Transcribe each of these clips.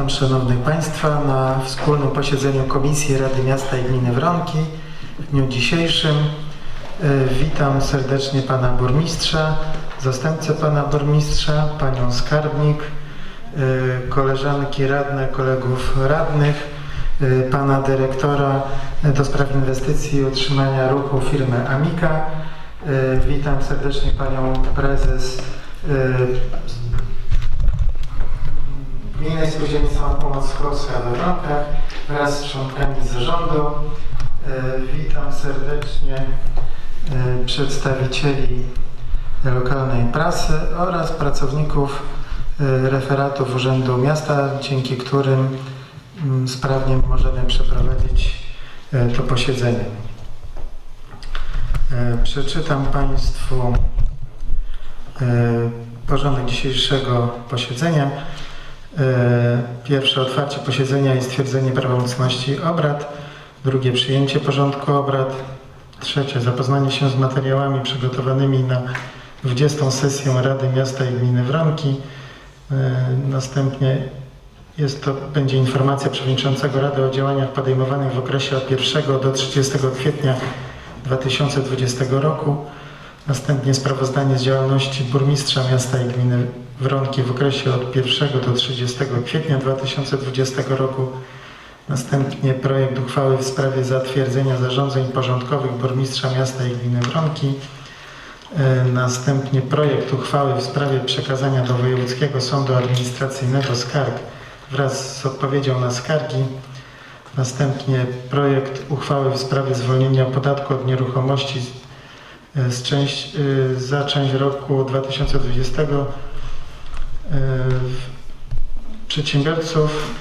Witam Szanownych Państwa na wspólnym posiedzeniu Komisji Rady Miasta i Gminy Wronki w dniu dzisiejszym. E, Witam serdecznie Pana Burmistrza, zastępcę Pana Burmistrza, Panią Skarbnik, e, koleżanki radne, kolegów radnych, e, Pana Dyrektora do spraw inwestycji i utrzymania ruchu firmy Amika. Witam serdecznie Panią Prezes e, Gminy Spółdzielni Samopomoc Polska Wronkach wraz z członkami zarządu. E, Witam serdecznie e, przedstawicieli lokalnej prasy oraz pracowników e, referatów Urzędu Miasta, dzięki którym mm, sprawnie możemy przeprowadzić to posiedzenie. Przeczytam Państwu porządek dzisiejszego posiedzenia. E, Pierwsze otwarcie posiedzenia i stwierdzenie prawomocności obrad. Drugie przyjęcie porządku obrad. Trzecie zapoznanie się z materiałami przygotowanymi na 20. sesję Rady Miasta i Gminy Wronki. E, Następnie jest to, będzie informacja Przewodniczącego Rady o działaniach podejmowanych w okresie od 1 do 30 kwietnia 2020 roku. Następnie sprawozdanie z działalności burmistrza miasta i gminy Wronki w okresie od 1 do 30 kwietnia 2020 roku. Następnie projekt uchwały w sprawie zatwierdzenia zarządzeń porządkowych burmistrza miasta i gminy Wronki. E, Następnie projekt uchwały w sprawie przekazania do Wojewódzkiego Sądu Administracyjnego skarg wraz z odpowiedzią na skargi. Następnie projekt uchwały w sprawie zwolnienia podatku od nieruchomości z- z część, y, za część roku 2020 y, przedsiębiorców,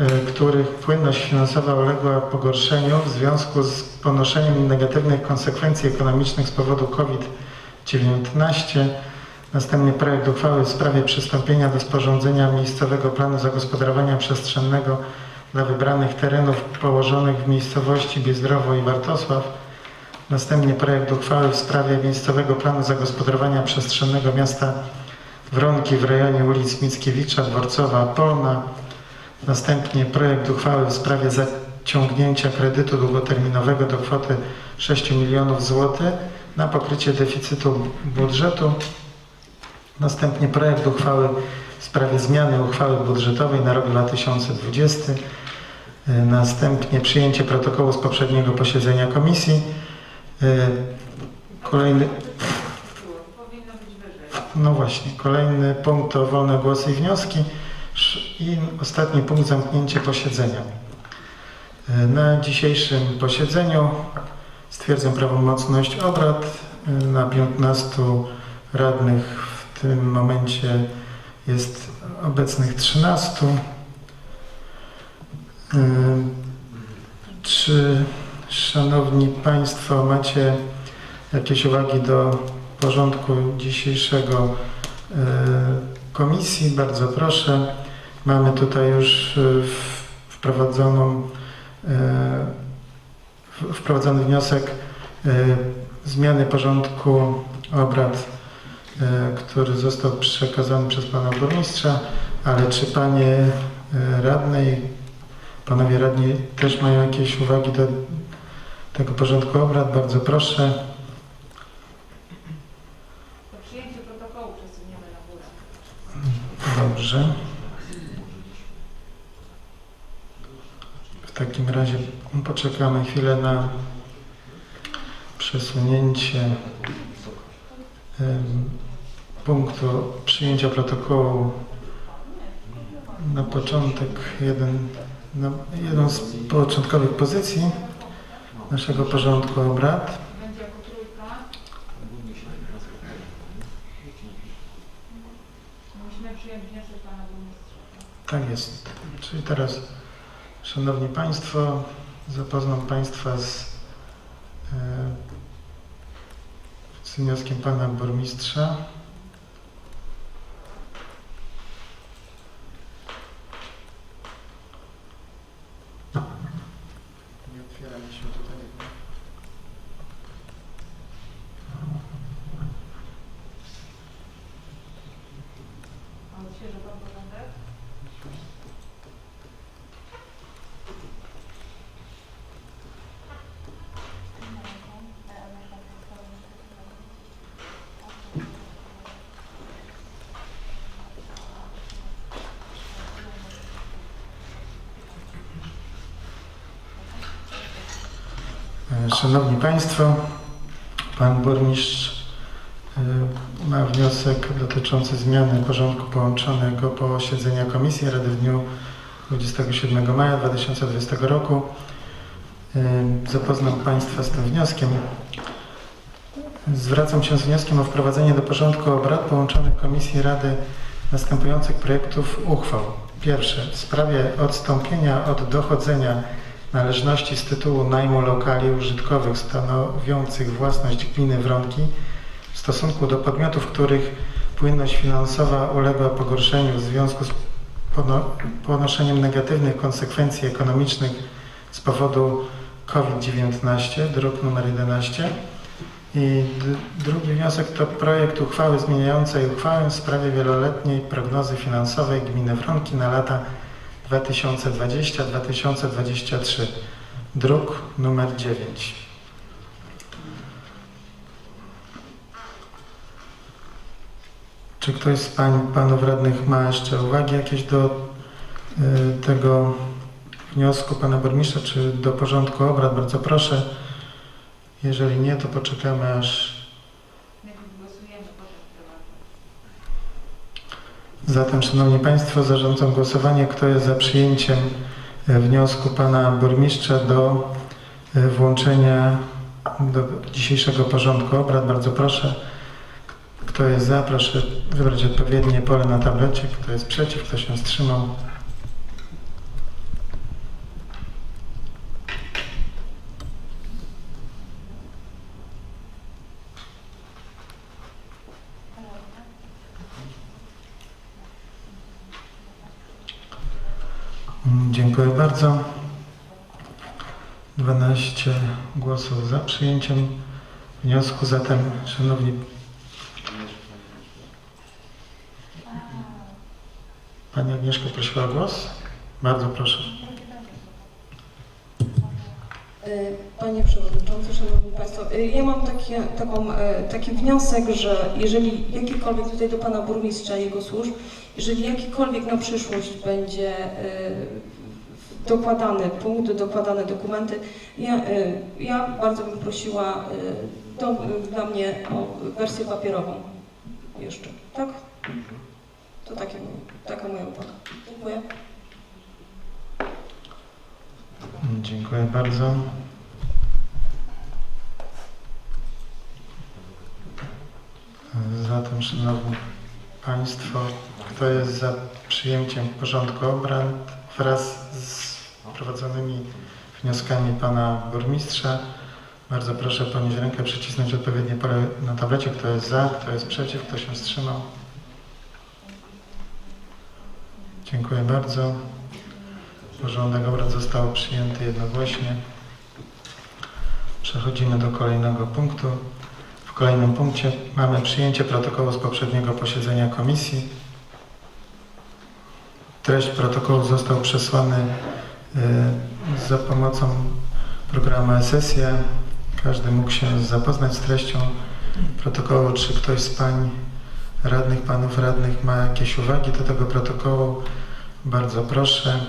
y, których płynność finansowa uległa pogorszeniu w związku z ponoszeniem negatywnych konsekwencji ekonomicznych z powodu COVID-19. Następnie projekt uchwały w sprawie przystąpienia do sporządzenia miejscowego planu zagospodarowania przestrzennego dla wybranych terenów położonych w miejscowości Biezdrowo i Wartosław. Następnie projekt uchwały w sprawie miejscowego planu zagospodarowania przestrzennego miasta Wronki w rejonie ulic Mickiewicza, Dworcowa, Polna. Następnie projekt uchwały w sprawie zaciągnięcia kredytu długoterminowego do kwoty 6 milionów złotych na pokrycie deficytu budżetu. Następnie projekt uchwały w sprawie zmiany uchwały budżetowej na rok 2020. Następnie przyjęcie protokołu z poprzedniego posiedzenia komisji. Kolejny. No właśnie, kolejny punkt to wolne głosy i wnioski i ostatni punkt zamknięcie posiedzenia. E, Na dzisiejszym posiedzeniu stwierdzam prawomocność obrad. E, Na 15 radnych w tym momencie jest obecnych 13. E, Czy Szanowni Państwo macie jakieś uwagi do porządku dzisiejszego e, komisji? Bardzo proszę. Mamy tutaj już e, wprowadzoną, e, wprowadzony wniosek zmiany porządku obrad, który został przekazany przez Pana Burmistrza, ale czy Panie Radne i Panowie Radni też mają jakieś uwagi do tego porządku obrad? Bardzo proszę. To przyjęcie protokołu przesuniemy na górę. Dobrze. W takim razie poczekamy chwilę na przesunięcie punktu przyjęcia protokołu na początek jeden, na jedną z początkowych pozycji naszego porządku obrad. Będzie jako trójka. Musimy przyjąć wniosek pana burmistrza. Tak jest. Czyli teraz, Szanowni Państwo, zapoznam Państwa z, e, z wnioskiem Pana Burmistrza. Nie otwiera mi się tutaj. A odświeża pan porządek? Szanowni Państwo, Pan Burmistrz y, ma wniosek dotyczący zmiany porządku połączonego posiedzenia Komisji Rady w dniu 27 maja 2020 roku. Y, Zapoznam Państwa z tym wnioskiem. Zwracam się z wnioskiem o wprowadzenie do porządku obrad połączonych Komisji Rady następujących projektów uchwał. Pierwsze, w sprawie odstąpienia od dochodzenia należności z tytułu najmu lokali użytkowych stanowiących własność gminy Wronki w stosunku do podmiotów, których płynność finansowa uległa pogorszeniu w związku z pono- ponoszeniem negatywnych konsekwencji ekonomicznych z powodu COVID-19, druk nr 11. I drugi wniosek to projekt uchwały zmieniającej uchwałę w sprawie wieloletniej prognozy finansowej gminy Wronki na lata 2020-2023. Druk numer 9. Czy ktoś z pań, panów radnych ma jeszcze uwagi jakieś do y, tego wniosku pana burmistrza, czy do porządku obrad? Bardzo proszę. Jeżeli nie, to poczekamy aż Zatem, Szanowni Państwo, zarządzam głosowanie. Kto jest za przyjęciem e, wniosku Pana Burmistrza do e, włączenia do dzisiejszego porządku obrad? Bardzo proszę. Kto jest za? Proszę wybrać odpowiednie pole na tablecie. Kto jest przeciw? Kto się wstrzymał? Dziękuję bardzo. 12 głosów za przyjęciem wniosku. Zatem, Szanowni Pani Agnieszka prosiła o głos. Bardzo proszę. Panie Przewodniczący, Szanowni Państwo, y, ja mam takie, taką, e, taki wniosek, że jeżeli jakikolwiek tutaj do Pana Burmistrza i jego służb, jeżeli jakikolwiek na przyszłość będzie e, dokładany punkt, dokładane dokumenty, ja, e, ja bardzo bym prosiła do, dla mnie o wersję papierową jeszcze, tak? To takie, taka moja uwaga. Dziękuję. Dziękuję bardzo. Zatem, Szanowni Państwo, kto jest za przyjęciem porządku obrad wraz z wprowadzonymi wnioskami Pana Burmistrza? Bardzo proszę podnieść rękę, przycisnąć odpowiednie pole na tablecie. Kto jest za, kto jest przeciw, kto się wstrzymał? Dziękuję bardzo. Porządek obrad został przyjęty jednogłośnie. Przechodzimy do kolejnego punktu. Kolejnym punkcie mamy przyjęcie protokołu z poprzedniego posiedzenia komisji. Treść protokołu został przesłany y, za pomocą programu e-sesja. Każdy mógł się zapoznać z treścią protokołu. Czy ktoś z pań radnych, panów radnych ma jakieś uwagi do tego protokołu? Bardzo proszę.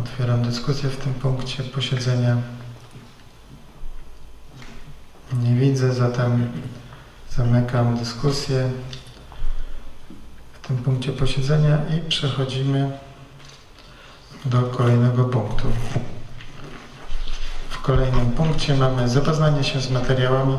Otwieram dyskusję w tym punkcie posiedzenia. Nie widzę, zatem zamykam dyskusję w tym punkcie posiedzenia i przechodzimy do kolejnego punktu. W kolejnym punkcie mamy zapoznanie się z materiałami